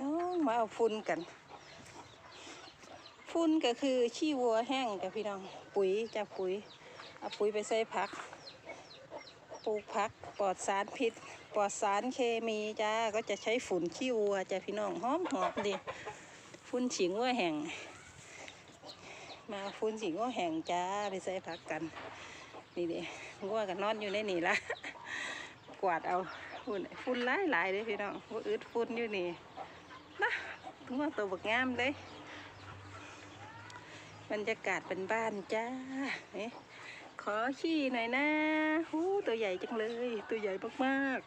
น้องมาเอาฟุ้นกันฟุ้นก็คือขี้วัวแห้งจ้ะพี่น้อง ปุ๋ยจ้ะปุ๋ยเอาปุ๋ยไปใส่ผักปลูกผักปลอดสารพิษปลอดสารเคมีจ้าก็จะใช้ฝุ่นขี้วัวจ้ะพี่น้องหอมหอมดีฟุ้นฉีงวัวแห้งมาฟุ้นฉีงวัวแห้งจ้าไปใส่ผักกัน นี่เด้วัวกันนอนอยู่ในนี่ละกวาดเอาฝุ่นฝุ่นหลายหลายเลยพี่น้องว่าอึดฝุ่นอยู่นี่ นะถึงว่าตัวบักงามเลย บรรยากาศเป็นบ้านจ้านี่ขอขี้หน่อยนะหูตัวใหญ่จังเลย ตัวใหญ่มาก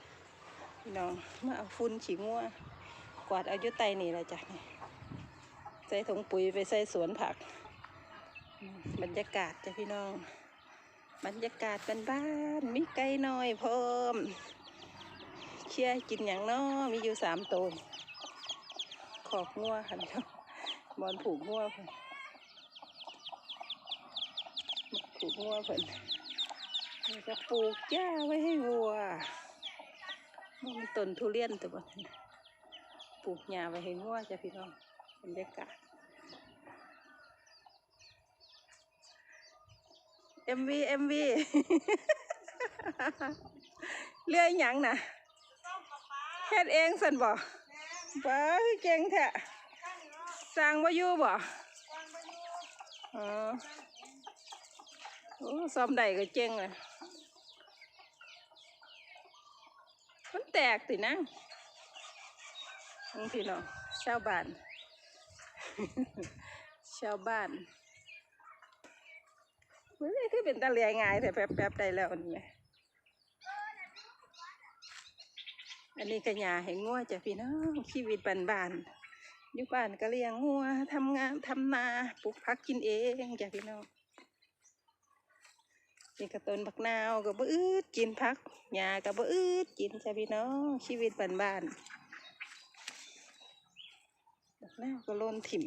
ๆพี่น้องมาเอาฝุ่นฉีงัวกวาดเอายุไตนี่แหละจ้ะนี่ใส่ถุงปุ๋ยไปใส่สวนผัก บรรยากาศจ้ะพี่น้อง บรรยากาศเป็นบ้านมีไก่น้อยพร้อมเชียกินอย่างน้อมีอยู่สามตัว อกงัวค่ะพี่น้องบอลผูกงัวเพิ่นผูกงัวเพิ่นนี่จะปลูกหญ้าไว้ให้วัวมันต้นทุเรียนตัวบ่นปลูกหญ้าไว้ให้งัวจ้ะพี่น้องบรรยากาศ MV MV เรื่อยหยังนะเฮ็ดเองสันบ่บ้า คือเก่งแท้สร้างบ่อยู่บ่อ๋อโอ้ซ้อมได้ก็เจ๋งเลยมันแตกตินะพี่น้องชาวบ้าน ชาวบ้านเฮ้ยคือเป็นตะเลียง่ายแต่แป๊บแป๊บๆได้แล้วนี่แหละ อันนี้ก็ยาให้งัวจ้ะพี่น้องชีวิตบ้านๆอยู่บ้านก็เลี้ยงงัวทำงานทำนาปลูกผักกินเองจ้ะพี่น้องนี่ก็ต้นบักนาวก็บ่อืดกินผักหญ้าก็บ่อืดกินจ้ะพี่น้องชีวิตบ้านๆบักนาวก็โลนถิ่ม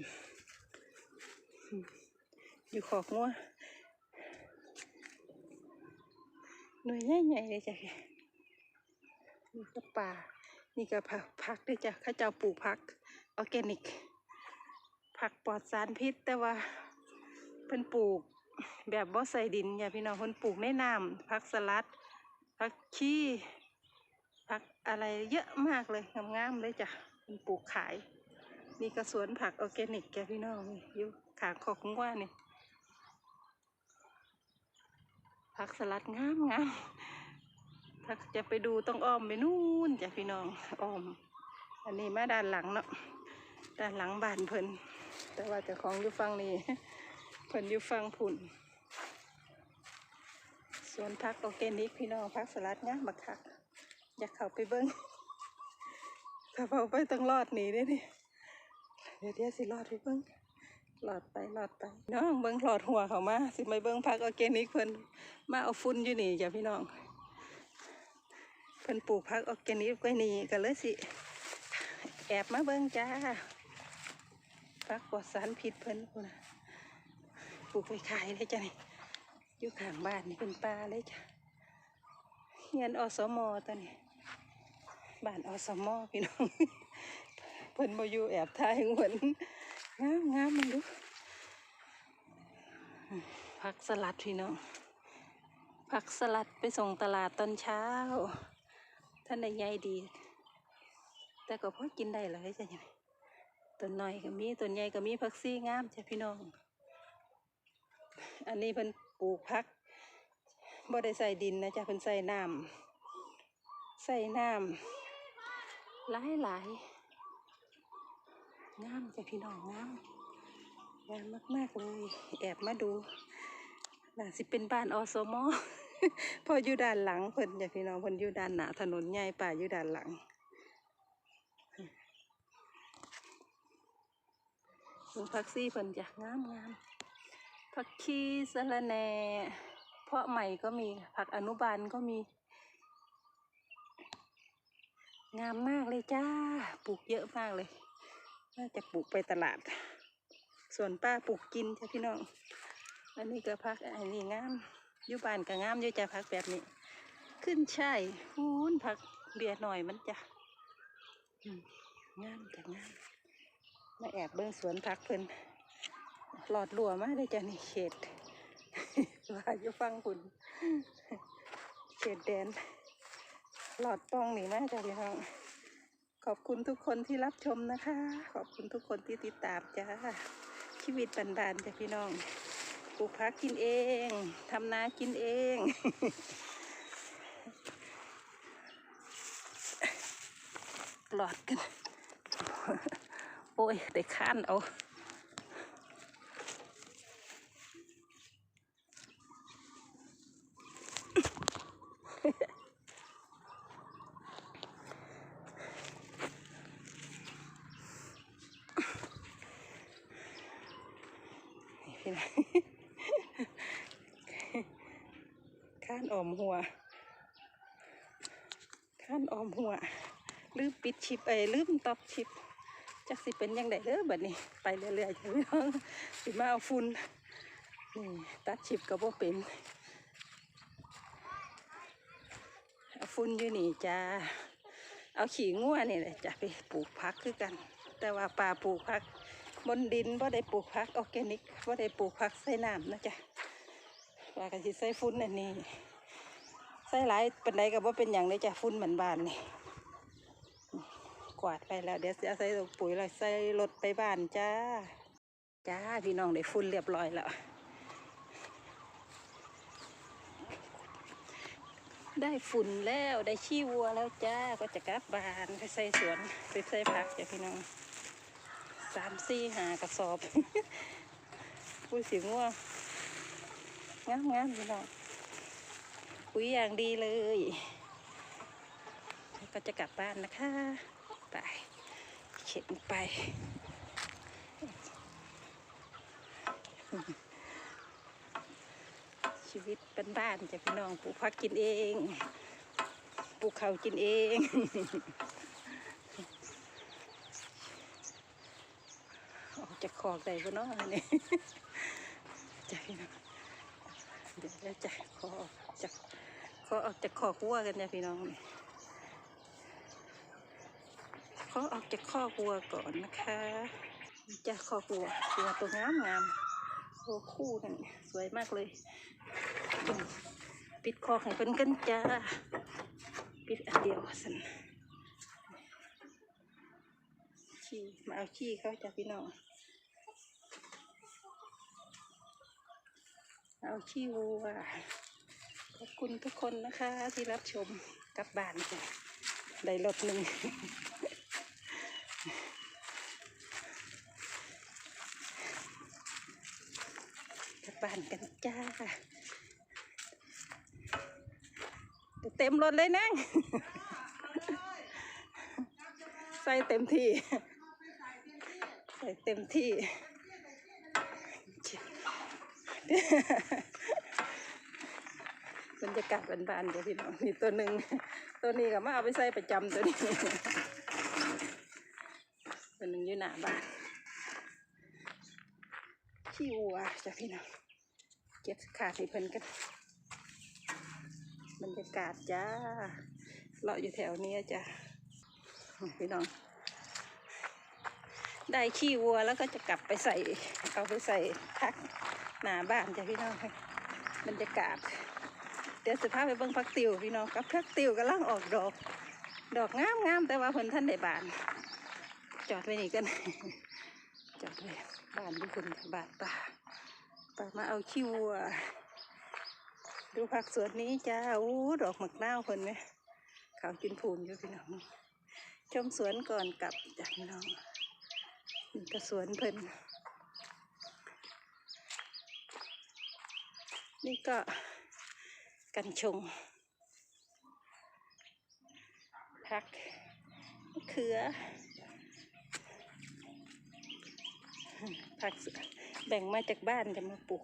อยู่ขอกงัวหน่วยใหญ่ๆเลยจ้ะพี่ นี่ก็ป่า นี่ก็ผักผักด้วยจ้ะข้าเจ้าปลูกผักออร์แกนิก ผักปลอดสารพิษแต่ว่าเพิ่นปลูกแบบบ่ใส่ดินอย่าพี่น้องเพิ่นปลูกในน้ำผักสลัดผักชีผักอะไรเยอะมากเลยงามๆเลยจ้ะเพิ่นปลูกขาย นี่ก็สวนผักออร์แกนิกแกพี่น้องนี่อยู่ขางขอกงว่านี่ผักสลัดงามงาม ถ้าจะไปดูต้องอ้อมไปนู่นจ้ะพี่น้องอ้อม อันนี้มาด้านหลังเนาะด้านหลังบ้านเพิ่นแต่ว่าเจ้าของอยู่ฝั่งนี้เพิ่นอยู่ฝั่งพุ่นสวนผักออร์แกนิกพี่น้องผักสลัดงามบักคักอยากเข้าไปเบิ้งถ้าเผาไปต้องรอดหนีเด้นี่เดี๋ยวเดี๋ยวสิรอดไปเบิ้งหลอดไปหลอดไปน้องเบิ้งหลอดหัวเขามาสิไปเบิ้งพักออร์แกนิกเพิ่นมาเอาฟุ้นอยู่นี่จ้ะพี่น้อง พิ่นปลูกพักออร์แกนิกไว้นี่ก็เลยสิ แอบมาเบิ้งจ้าพักปลอดสารพิษเพิ่นพุ่นนะปลูกไปขายเลยจ้ะนี่อยู่ข้างบ้านนี่เป็นป่าเลยจ้ะเงินอสมอตัวนี้บ้านอสมอพี่น้องเพิ่นมาอยู่แอบถ่ายเหมือนงามงามมันดูผักสลัดพี่น้องผักสลัดไปส่งตลาดตอนเช้า ท่านได้ใหญ่ดี แต่ก็พอกินได้เลยจ้ะยังต้นน้อยก็มีต้นใหญ่ก็มีผักซี่งามจ้ะพี่น้อง อันนี้เพิ่นปลูกผักบ่ได้ใส่ดินนะจ๊ะเพิ่นใส่น้ำใส่น้ำหลายหลายๆงามจ้ะพี่น้องงามงามมากๆเลยแอบมาดูน่าสิเป็นบ้านอสม พออยู่ด้านหลังเพิ่นจ้ะพี่น้องเพิ่นอยู่ด้านหน้าถนนใหญ่ป่าอยู่ด้านหลังดูผักซี่เพิ่นจ้ะงามงามผักชีสะระแหน่เพาะใหม่ก็มีผักอนุบาลก็มี งามมากเลยจ้าปลูกเยอะมากเลย น่าจะปลูกไปตลาด ส่วนป้าปลูกกินจ้ะพี่น้อง อันนี้ก็พักอันนี้งาม อยู่บ้านก็งามอยู่จ้ะพักแบบนี้ ขึ้นช่ายหูนผักเบียร์หน่อยมันจ้ะงามจ้ะงามมาแอบเบิ่งสวนพักเพิ่นหลอดลัวมาได้อจ้ะนี่เขตว่าอยู่ฟังคุณเขตแดน หลอดป้องนี่มากจ้ะพี่น้องขอบคุณทุกคนที่รับชมนะคะ ขอบคุณทุกคนที่ติดตามจ้าชีวิตบานๆจ้ะพี่น้อง ปลูกผักกินเองทำนากินเอง หลอดกัน โอ้ย ได้ข้านเอาานออมหัวข้านออมหัวลืมปิดชิปเอ้ลืมตอบชิปจักสิเป็นยังไงเด้อบัดนี้ ไปเรื่อยๆจ้ะพี่น้องสิมาเอาฝุ่นนี่ตัดชิปก็บ่เป็นเอาฝุ่นอยู่นี่จ้าเอาขี้งัวนี่แหละจะไปปลูกพักคือกัน แต่ว่าป่าปลูกพักบนดินบ่ได้ปลูกพักออร์แกนิกบ่ได้ปลูกพักใส่น้ำนะจ๊ะว่ากันสิใส่ฝุ่นอันนี้ ใส่หลายเป็นไดก็บ่เป็นอย่างเลยจ้ะฝุ่นเหมือนบ้านนี่กวาดไปแล้ว เดี๋ยวจะใส่ปุ๋ยแล้วใส่รถไปบ้านจ้า จ้าพี่น้องได้ฝุ่นเรียบร้อยแล้ว ได้ฝุ่นแล้วได้ขี้วัวแล้วจ้าก็จะกลับบ้านไปใส่สวนไปใส่ผักจ้ะพี่น้องสามสี่หากระสอบปุ๋ยสีงัวงามงามพี่น้อง ปุ๋ยอย่างดีเลยแล้วก็จะกลับบ้านนะคะไปเข็นไป ชีวิตเป็นบ้านจะพี่น้องปลูกผักกินเองปลูกเขากินเองออกจากคอกได้บ่เนาะนี่จน้องเดี๋ยวจะขอออก จากขอออกจากคอกวัวกันจ้ะพี่น้องขอออกจากคอกวัวก่อนนะคะจะคอกวัววัวตัวงามงามๆตัวคู่นั่นสวยมากเลย ปิดคอกให้เพิ่นกันจ้าปิดอันเดียวสันขี้มาเอาขี้เขาจ้ะพี่น้องเอาขี้วัว ขอบคุณทุกคนนะคะ ที่รับชมกลับบ้านจ้ะได้รถหนึ่งกลับบ้านกันจ้าเต็มรถเลยนั่งใส่เต็มที่ ใส่เต็มที่ รรยากาศบานๆเดี๋ยวพี่น้องนี่ตัวหนึ่งตัวนี้ก็มาเอาไปใส่ประจำตัวนี้ตัวหนึ่งอยู่หน้าบ้านขี้วัวจ้ะพี่น้องเก็บขาดให้เพิ่นกันบรรยากาศจ้าเลาะอยู่แถวนี้จ้ะพี่น้องได้ขี้วัวแล้วก็จะกลับไปใส่เอาไปใส่พักหน้าบ้านจ้ะพี่น้องบรรยากาศ ดี๋ยวจะพาไปเบิ่งพักติวพี่น้องกับพักติวกำลังออกดอก ดอกงามงามๆแต่ว่าเพิ่นท่านได้บาน จอดไว้นี่กันจอดไว้บานที่คุณบานป่าป่ามาเอาขี้วัวดูผักสวนนี้จ้าอู้ดอกหมักนาวเพิ่นไหมขาวกินพูนอยู่พี่น้องชมสวนก่อนกลับจ้ะพี่น้องนี่ก็สวนเพิ่นนี่ก็ กันชงผักเขือผักแบ่งมาจากบ้านจะมาปลูก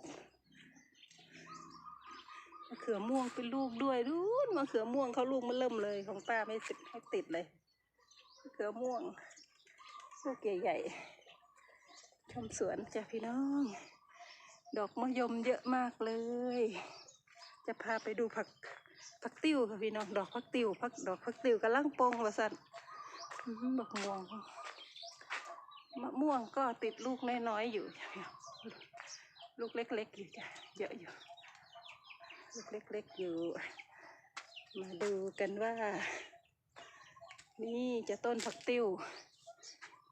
มะเขือม่วงเป็นลูกด้วยดูมะเขือม่วงเขาลูกมันเริ่มเลยของป้าไม่ติดให้ติดเลยมะเขือม่วง ลูกใหญ่ๆชมสวนจ้ะพี่น้อง ดอกมะยมเยอะมากเลย จะพาไปดูผักผักติ้วค่ะพี่น้องดอกผักติ้วผักดอกผักติ้วกำลังโปงว่าสันอื้อหือดอกม่วงมะม่วงก็ติดลูกน้อยๆอยู่ลูกเล็กๆอยู่จ้ะเยอะอยู่ ลูกเล็กๆอยู่ มาดูกันว่า นี่จะต้นผักติ้ว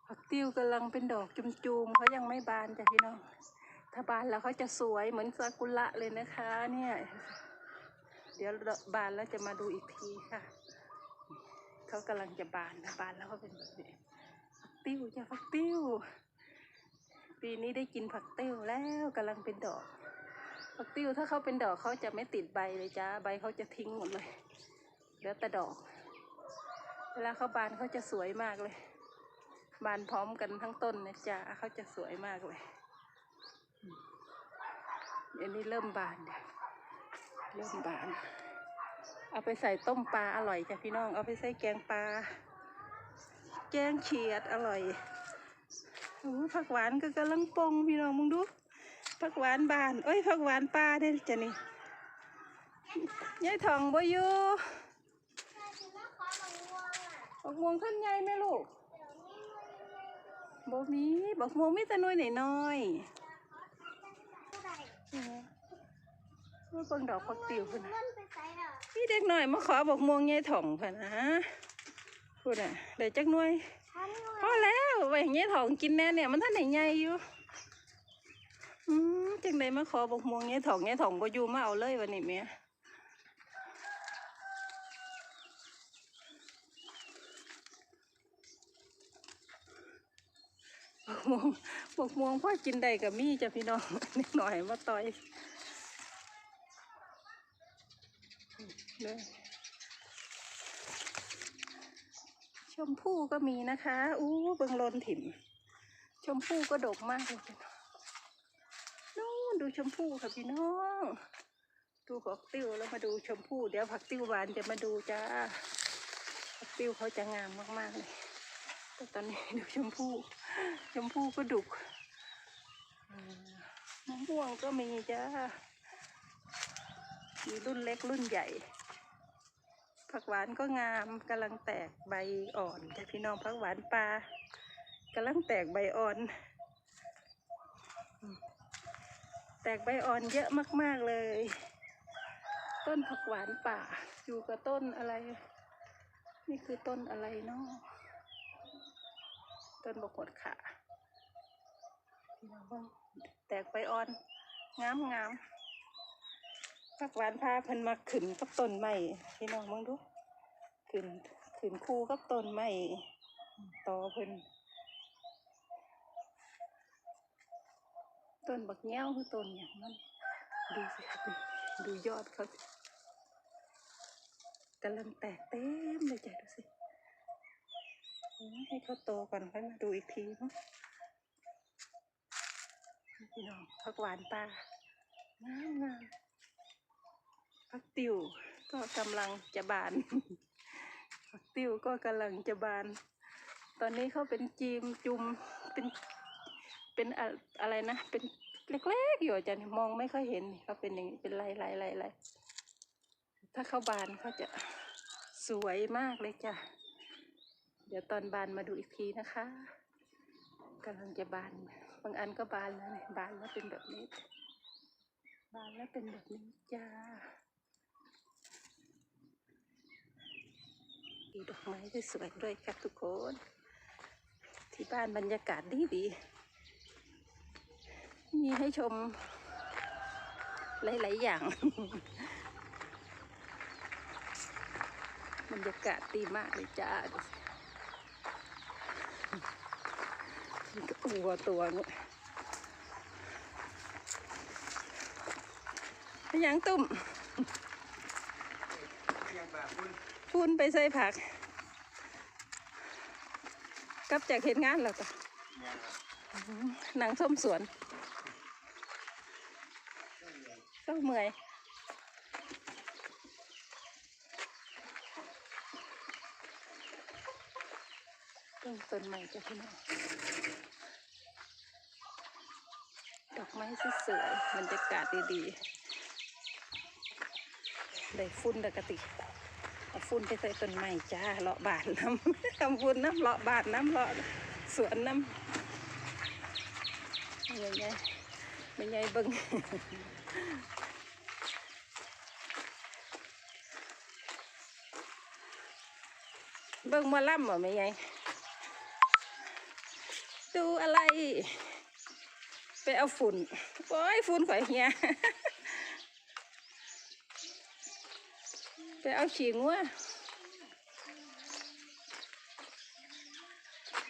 ผักติ้วกำลังเป็นดอกจุมๆเขายังไม่บานจ้ะพี่น้องถ้าบานแล้วเขาจะสวยเหมือนซากุระเลยนะคะ เนี่ย เดี๋ยวบานแล้วจะมาดูอีกทีค่ะ เขากำลังจะบานนะบานแล้วก็เป็นแบบนี้ผักติ้วจ้ะผักติ้ว ปีนี้ได้กินผักติ้วแล้วกำลังเป็นดอก ผักติ้วถ้าเขาเป็นดอกเขาจะไม่ติดใบเลยจ้าใบเขาจะทิ้งหมดเลยเหลือแต่ดอก เวลาเขาบานเขาจะสวยมากเลย บานพร้อมกันทั้งต้นนะจ้าเขาจะสวยมากเลยอันนี้เริ่มบานเนี่ย เริ่มบาน เอาไปใส่ต้มปลาอร่อยจ้ะพี่น้อง เอาไปใส่แกงปลา แกงเขียดอร่อยโอ้ผักหวานก็กำลังปงพี่น้องมึงดูผักหวานบาน เอ้ยผักหวานปลาเด้จ้ะนี่ยายทองบ่อยู่บักม่วงท่านใหญ่ไหมลูกบ่มีบักม่วงมีแต่น้อยน้อย ๆนี่ไงว่าเบิ่งดอกผักติ๋วพุ่นน่ะพี่เด็กหน่อยมาขอบักม่วงยายทองพุ่นนะพูดน่ะได้จักหน่วยพอแล้วไว้ให้ยายทองกินแน่เนี่ยมันท่านไหนใหญ่อยู่อืมจังไดมาขอบอกม่วงเงี้ยถ่องเงี้ยถ่องบ่อยู่มาเอาเลยวันนี้แม่บอกม่วงบอกม่วงพ่อกินได้กับมี่จ้ะพี่น้องนิดหน่อยมาต่อย เลย ชมพู่ก็มีนะคะ อู้เบิงลนถิ่ม ชมพู่ก็ดกมากเลยจ้ะนู่นดูชมพู่ค่ะพี่น้อง ดูผักติ้วแล้วมาดูชมพู่เดี๋ยวผักติ้วหวานจะมาดูจ้า ผักติ้วเขาจะงามมากๆเลยแต่ตอนนี้ดูชมพู่ ชมพู่ก็ดุกมะม่วงก็มีจ้า มีรุ่นเล็กรุ่นใหญ่ ผักหวานก็งามกำลังแตกใบอ่อนจ้ะพี่น้องผักหวานปลากำลังแตกใบอ่อน แตกใบอ่อนเยอะมาก ๆเลย ต้นผักหวานป่า อยู่กับต้นอะไร นี่คือต้นอะไรเนาะต้นบกหดขาพี่น้องเบิ่งแตกใบอ่อนงามงาม ผักหวานพาเพิ่นมาขึ้นกับต้นไม้พี่น้องมึงดูขึ้นขึ้นคู่กับต้นไม้ต่อเพิ่นต้นบักแง้วคือต้นอย่างนั้นดูสิดูยอดเขากำลังแตกเต็มเลยจ้ะดูสิให้เขาโตก่อนค่อยมาดูอีกทีเนาะพี่น้องผักหวานปลางามงาม ผักติวก็กำลังจะบานผักติวก็กำลังจะบาน ตอนนี้เขาเป็นจีมจุมเป็นเป็นอะไรนะ เป็นเล็กๆอยู่จารย์มองไม่ค่อยเห็นเขาเป็นอย่างนี้เป็นลายลายลายลายถ้าเขาบานเขาจะสวยมากเลยจ้ะ เดี๋ยวตอนบานมาดูอีกทีนะคะกำลังจะบานบางอันก็บานแล้วเนี่ยบานแล้วเป็นแบบนี้ บานแล้วเป็นแบบนี้จ้า มีดอกไม้สวยด้วยครับทุกคน ที่บ้านบรรยากาศดีดี มีให้ชม หลาย ๆ อย่าง บรรยากาศดีมากเลยจ้าตัวตัวเนี่ยไปหยังตุ่ม พูนไปใส่ผักกลับจากเห็นงานแล้วก็หนังส้มสวนก็เมื่อยต้นต้นใหม่จ้ะพี่น้องดอกไม้สวยๆบรรยากาศดีๆ ได้ฟุ้นดกติ เอาฟุ้นไปใส่ต้นไม้จ้าเลาะบานน้ำทำฟุ้นน้ำเลาะบานน้ำเลาะสวนน้ำไม่ใหญ่ไม่ใหญ่เบิ่งเบิ่งมาล่ำบ่ไม่ใหญ่ดูอะไร ไปเอาฝุ่น โอ้ยฝุ่นข่อยเฮีย ไปเอาฉีงัว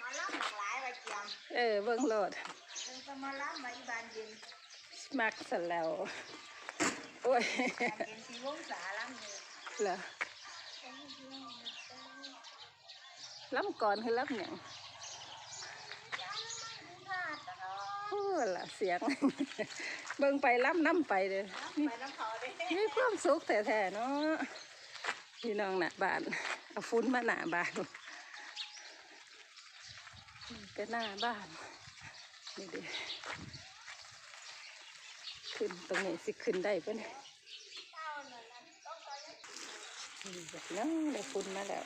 มาล่ำหลากหลายไว้เจียมเออเบิ่งโลดเพิ่นก็มาล่ำมาอีบานเย็นมักสแล้วโอ้ยบานเย็นสีวงศาล่ำนี่เหรอล้ำก่อนคือล้ำหยังพลาดแต่เนาะโอ้ล่ะเสียง เบิ่งไปล้ำน้ำไปเลยไปน้ำเขาเด้มีความสุขแท้ๆเนาะ พี่น้องหนาบานเอาฟุ้นมาหนาบานก็หน้าบ้านนี่ดิขึ้นตรงนี้สิขึ้นได้ปะเนี่ยนี่แบบนั้นได้ฟุ้นมาแล้ว